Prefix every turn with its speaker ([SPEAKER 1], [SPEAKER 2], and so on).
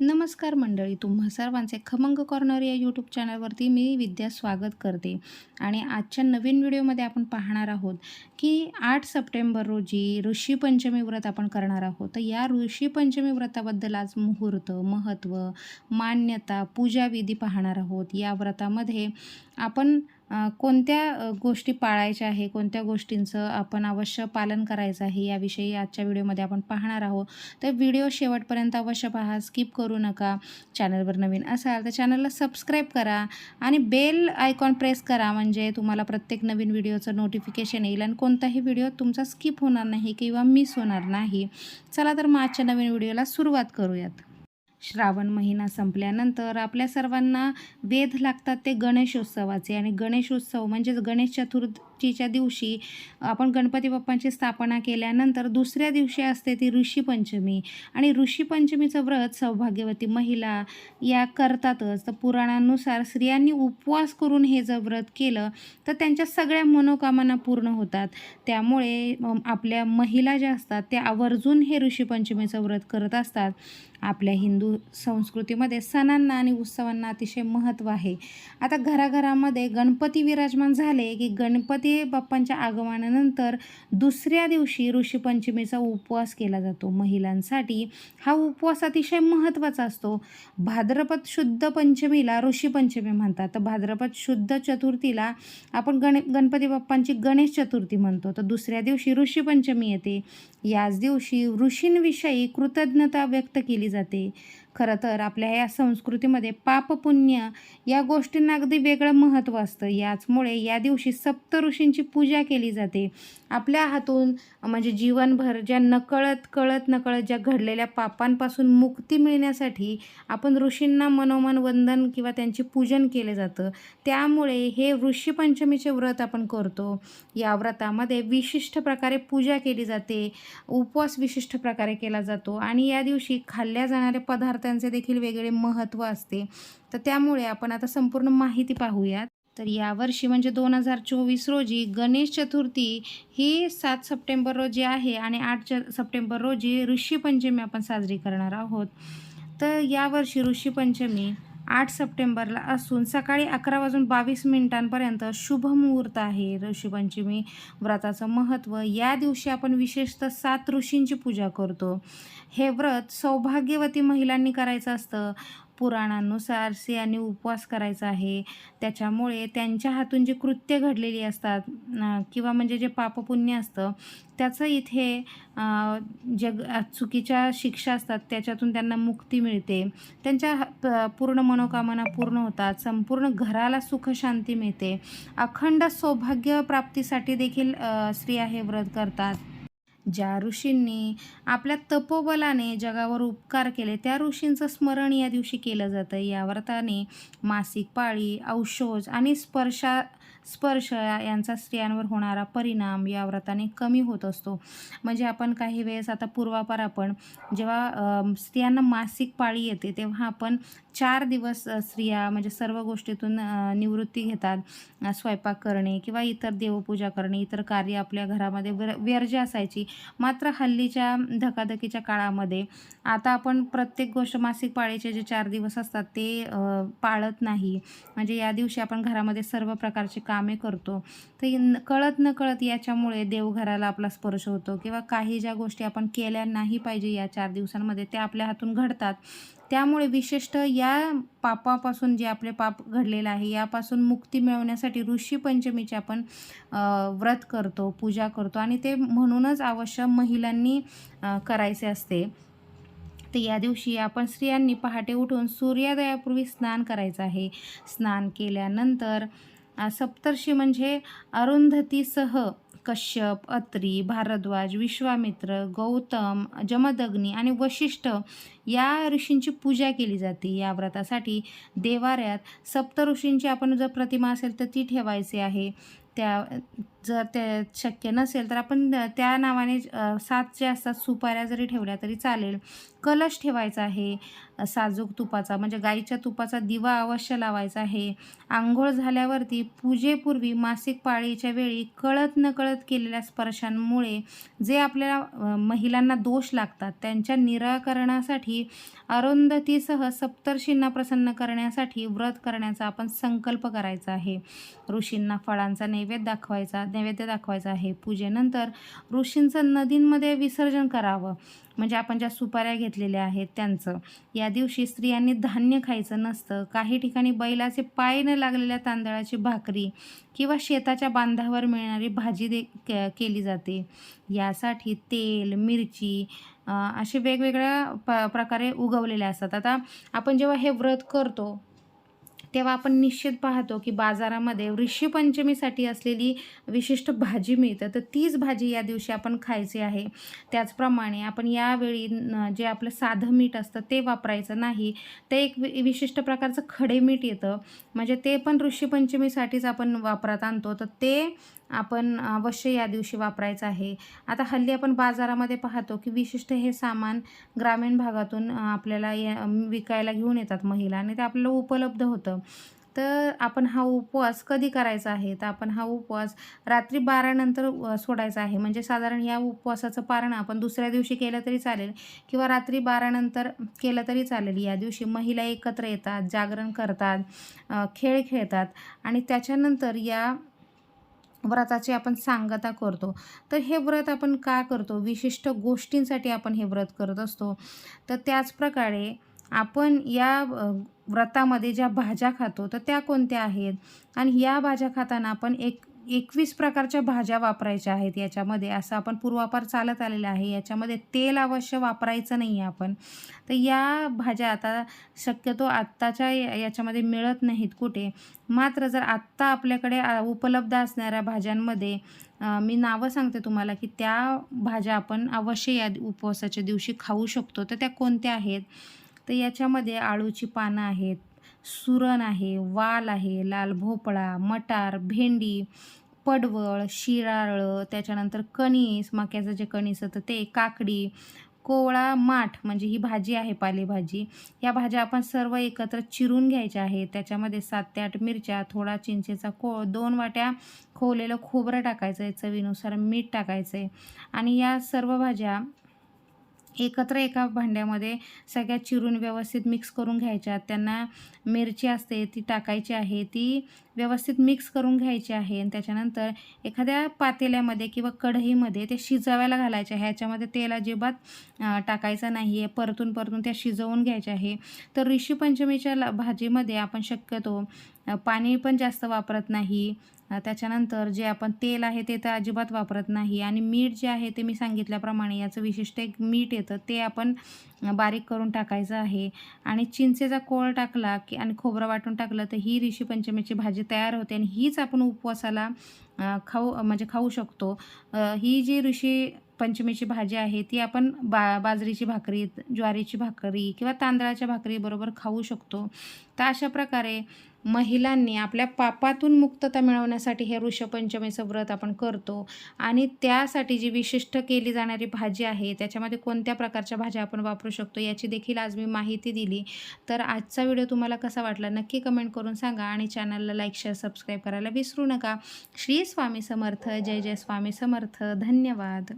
[SPEAKER 1] नमस्कार मंडळी तुम्हा सर्वांचे खमंग कॉर्नर या यूट्यूब चॅनलवरती मी विद्या स्वागत करते. आणि आजच्या नवीन व्हिडिओमध्ये आपण पाहणार आहोत की आठ सप्टेंबर रोजी ऋषीपंचमी व्रत आपण करणार आहोत. तर या ऋषीपंचमी व्रताबद्दल आज मुहूर्त महत्त्व मान्यता पूजाविधी पाहणार आहोत. या व्रतामध्ये आपण कोणत्या गोष्टी पाळायच्या आहे? कोणत्या गोष्टींचं आपण अवश्य पालन करायचं आहे? याविषयी आजच्या व्हिडिओमध्ये आपण पाहणार आहोत. तर व्हिडिओ शेवटपर्यंत अवश्य पहा. स्किप करू नका. चॅनलवर नवीन असाल तर चॅनलला सबस्क्राईब करा आणि बेल आयकॉन प्रेस करा. म्हणजे तुम्हाला प्रत्येक नवीन व्हिडिओचं नोटिफिकेशन येईल आणि कोणताही व्हिडिओ तुमचा स्किप होणार नाही किंवा मिस होणार नाही. चला तर मग आजच्या नवीन व्हिडिओला सुरुवात करूयात. श्रावण महिना संपल्यानंतर आपल्या सर्वांना वेध लागतात ते गणेशोत्सवाचे. आणि गणेशोत्सव म्हणजेच गणेश चतुर्थ चतुर्थीच्या दिवशी आपण गणपती बाप्पांची स्थापना केल्यानंतर दुसऱ्या दिवशी असते ती ऋषीपंचमी आणि ऋषीपंचमीचं व्रत सौभाग्यवती महिला या करतातच. तर पुराणानुसार स्त्रियांनी उपवास करून हे जर व्रत केलं तर त्यांच्या सगळ्या मनोकामना पूर्ण होतात. त्यामुळे आपल्या महिला ज्या असतात त्या आवर्जून हे ऋषीपंचमीचं व्रत करत असतात. आपल्या हिंदू संस्कृतीमध्ये सणांना आणि उत्सवांना अतिशय महत्त्व आहे. आता घराघरामध्ये गणपती विराजमान झाले की गणपती बाप्पांच्या आगमनानंतर दुसऱ्या दिवशी ऋषीपंचमीचा उपवास केला जातो. महिलांसाठी हा उपवास अतिशय महत्त्वाचा असतो. भाद्रपद शुद्ध पंचमीला ऋषीपंचमी म्हणतात. तर भाद्रपद शुद्ध चतुर्थीला आपण गण गणपती बाप्पांची गणेश चतुर्थी म्हणतो. तर दुसऱ्या दिवशी ऋषीपंचमी येते. याच दिवशी ऋषींविषयी कृतज्ञता व्यक्त केली जाते. खरं तर आपल्या या संस्कृतीमध्ये पाप पुण्य या गोष्टींना अगदी वेगळं महत्त्व असतं. याचमुळे या दिवशी सप्त ऋषींची पूजा केली जाते. आपल्या हातून म्हणजे जीवनभर ज्या नकळत कळत नकळत ज्या घडलेल्या पापांपासून मुक्ती मिळण्यासाठी आपण ऋषींना मनोमन वंदन किंवा त्यांचे पूजन केले जातं. त्यामुळे हे ऋषीपंचमीचे व्रत आपण करतो. या व्रतामध्ये विशिष्ट प्रकारे पूजा केली जाते. उपवास विशिष्ट प्रकारे केला जातो. आणि या दिवशी खाल्ल्या जाणाऱ्या पदार्थांचे देखील वेगळे महत्त्व असते. तर त्यामुळे आपण आता संपूर्ण माहिती पाहूयात. तर यावर्षी म्हणजे दोन हजार चोवीस रोजी गणेश चतुर्थी ही सात सप्टेंबर रोजी आहे आणि आठ च सप्टेंबर रोजी ऋषीपंचमी आपण साजरी करणार आहोत. तर यावर्षी ऋषीपंचमी आठ सप्टेंबरला असून सकाळी अकरा वाजून बावीस मिनिटांपर्यंत शुभ मुहूर्त आहे. ऋषीपंचमी व्रताचं महत्त्व या दिवशी आपण विशेषतः सात ऋषींची पूजा करतो. हे व्रत सौभाग्यवती महिलांनी करायचं असतं. पुराणांनुसार स्त्रियांनी उपवास करायचा आहे. त्याच्यामुळे त्यांच्या हातून जी कृत्य घडलेली असतात किंवा म्हणजे जे पापपुण्य असतं त्याचं इथे जग चुकीच्या शिक्षा असतात त्याच्यातून त्यांना मुक्ती मिळते. त्यांच्या ह- प- पूर्ण मनोकामना पूर्ण होतात संपूर्ण घराला सुखशांती मिळते. अखंड सौभाग्य प्राप्तीसाठी देखील स्त्रिया हे व्रत करतात. ज्या ऋषींनी आपल्या तपोबलाने जगावर उपकार केले त्या ऋषींचं स्मरण या दिवशी केलं जातं. या व्रताने मासिक पाळी औषध आणि स्पर्शा स्पर्श यांचा स्त्रियांवर होणारा परिणाम या व्रताने कमी होत असतो. म्हणजे आपण काही वेळेस आता पूर्वापार आपण जेव्हा स्त्रियांना मासिक पाळी येते तेव्हा आपण चार दिवस स्त्रिया म्हणजे सर्व गोष्टीतून निवृत्ती घेतात. स्वयंपाक करणे किंवा इतर देवपूजा करणे इतर कार्य आपल्या घरामध्ये व्यर्ज असायची. मात्र हल्लीच्या धकाधकीच्या काळामध्ये आता आपण प्रत्येक गोष्ट मासिक पाळीचे जे चार दिवस असतात ते पाळत नाही. म्हणजे या दिवशी आपण घरामध्ये सर्व प्रकारचे कामे करतो. तर कळत न कळत याच्यामुळे देवघराला आपला स्पर्श होतो किंवा काही ज्या गोष्टी आपण केल्या नाही पाहिजे या चार दिवसांमध्ये त्या आपल्या हातून घडतात. त्यामुळे विशिष्ट या पापापासून जे आपले पाप घडलेलं आहे यापासून मुक्ती मिळवण्यासाठी ऋषी पंचमीचे आपण व्रत करतो पूजा करतो आणि ते म्हणूनच आवश्यक महिलांनी करायचे असते. तर या दिवशी आपण स्त्रियांनी पहाटे उठून सूर्योदयापूर्वी स्नान करायचं आहे. स्नान केल्यानंतर सप्तर्षी म्हणजे अरुंधतीसह कश्यप अत्री भारद्वाज विश्वामित्र गौतम जमदग्नी आणि वशिष्ठ या ऋषींची पूजा केली जाते. या व्रतासाठी देवाऱ्यात सप्त ऋषींची आपण जर प्रतिमा असेल तर ती ठेवायची आहे. त्या जर ते शक्य नसेल तर आपण त्या नावाने सात जे असतात सुपाऱ्या जरी ठेवल्या तरी चालेल. कलश ठेवायचा आहे. साजूक तुपाचा म्हणजे गाईच्या तुपाचा दिवा अवश्य लावायचा आहे. आंघोळ झाल्यावरती पूजेपूर्वी मासिक पाळीच्या वेळी कळत नकळत केलेल्या स्पर्शांमुळे जे आपल्या महिलांना दोष लागतात त्यांच्या निराकरणासाठी अरुंधतीसह सप्तर्षींना प्रसन्न करण्यासाठी व्रत करण्याचा आपण संकल्प करायचा आहे. ऋषींना फळांचा नैवेद्य दाखवायचा नैवेद्य दाखवायचा आहे. पूजेनंतर ऋषींचं नदींमध्ये विसर्जन करावं. म्हणजे आपण ज्या सुपाऱ्या घेतलेल्या आहेत त्यांचं. या दिवशी स्त्रियांनी धान्य खायचं नसतं. काही ठिकाणी बैलाचे पाय न लागलेल्या तांदळाची भाकरी किंवा शेताच्या बांधावर मिळणारी भाजी दे के- केली जाते. यासाठी तेल मिरची असे वेगवेगळ्या प प्रकारे उगवलेले असतात. आता आपण जेव्हा हे व्रत करतो तेव्हा आपण निश्चित पाहतो की बाजारामध्ये ऋषीपंचमीसाठी असलेली विशिष्ट भाजी मिळतं. तर तीच भाजी या दिवशी आपण खायची आहे. त्याचप्रमाणे आपण यावेळी जे आपलं साधं मीठ असतं ते वापरायचं नाही. ते एक वि विशिष्ट प्रकारचं खडे मीठ येतं. म्हणजे ते पण ऋषीपंचमीसाठीच आपण वापरात आणतो. तर ते आपण अवश्य या दिवशी वापरायचं आहे. आता हल्ली आपण बाजारामध्ये पाहतो की विशिष्ट हे सामान ग्रामीण भागातून आपल्याला या विकायला घेऊन येतात महिला आणि ते आपल्याला उपलब्ध होतं. तर आपण हा उपवास कधी करायचा आहे? तर आपण हा उपवास रात्री बारानंतर सोडायचा आहे. म्हणजे साधारण या उपवासाचं पारण आपण दुसऱ्या दिवशी केलं तरी चालेल किंवा रात्री बारानंतर केलं तरी चालेल. या दिवशी महिला एकत्र येतात जागरण करतात खेळ खेळतात आणि त्याच्यानंतर या व्रताची आपण सांगता करतो. तर हे व्रत आपण का करतो? विशिष्ट गोष्टींसाठी आपण हे व्रत करत असतो. तर त्याचप्रकारे आपण या व्रतामध्ये ज्या भाज्या खातो तर त्या कोणत्या आहेत? आणि या भाज्या खाताना आपण एक एकवीस प्रकारच्या भाज्या वापरायच्या आहेत याच्यामध्ये. असं आपण पूर्वापार चालत आलेलं आहे. याच्यामध्ये तेल अवश्य वापरायचं नाही आहे आपण. तर या भाज्या आता शक्यतो आत्ताच्या याच्यामध्ये मिळत नाहीत कुठे. मात्र जर आत्ता आपल्याकडे उपलब्ध असणाऱ्या भाज्यांमध्ये मी नावं सांगते तुम्हाला की त्या भाज्या आपण अवश्य या उपवासाच्या दिवशी खाऊ शकतो. तर त्या कोणत्या आहेत? तर याच्यामध्ये आळूची पानं आहेत सुरण आहे वाल आहे लाल भोपळा मटार भेंडी पडवळ शिराळं त्याच्यानंतर कणीस मक्याचं जे कणीस होतं ते काकडी कोवळा माठ म्हणजे ही भाजी आहे पालेभाजी. या भाज्या आपण सर्व एकत्र चिरून घ्यायच्या आहेत. त्याच्यामध्ये सात ते आठ मिरच्या थोडा चिंचेचा को दोन वाट्या खोवलेलं खोबरं टाकायचं आहे चवीनुसार मीठ टाकायचं आहे आणि या सर्व भाज्या एकत्र एका भांड्यामध्ये सगळ्या चिरून व्यवस्थित मिक्स करून घ्यायच्या. त्यांना मिरची असते ती टाकायची आहे ती व्यवस्थित मिक्स करून घ्यायची आहे. आणि त्याच्यानंतर एखाद्या पातेल्यामध्ये किंवा कढईमध्ये ते शिजवायला घालायचे. आहे ह्याच्यामध्ये तेल अजिबात टाकायचं नाही आहे परतून परतून त्या शिजवून घ्यायच्या आहे. तर ऋषीपंचमीच्या ल भाजीमध्ये आपण शक्यतो पाणी पण जास्त वापरत नाही. त्याच्यानंतर जे आपण तेल आहे ते तर अजिबात वापरत नाही. आणि मीठ जे आहे ते मी सांगितल्याप्रमाणे याचं विशिष्ट एक मीठ येतं ते आपण बारीक करून टाकायचं आहे. आणि चिंचेचा कोळ टाकला की आणि खोबरं वाटून टाकलं तर ही ऋषी पंचमीची भाजी तयार होते आणि हीच आपण उपवासाला खाऊ म्हणजे खाऊ शकतो. ही जी ऋषी पंचमीची भाजी आहे ती आपण बा बाजरीची भाकरी ज्वारीची भाकरी किंवा तांदळाच्या भाकरीबरोबर खाऊ शकतो. तर अशा प्रकारे महिलांनी आपल्या पापातून मुक्तता मिळवण्यासाठी हे ऋषपंचमीचं व्रत आपण करतो. आणि त्यासाठी जी विशिष्ट केली जाणारी भाजी आहे त्याच्यामध्ये कोणत्या प्रकारच्या भाज्या आपण वापरू शकतो याची देखील आज मी माहिती दिली. तर आजचा व्हिडिओ तुम्हाला कसा वाटला नक्की कमेंट करून सांगा आणि चॅनलला लाईक शेअर सबस्क्राईब करायला विसरू नका. श्री स्वामी समर्थ. जय जय स्वामी समर्थ. धन्यवाद.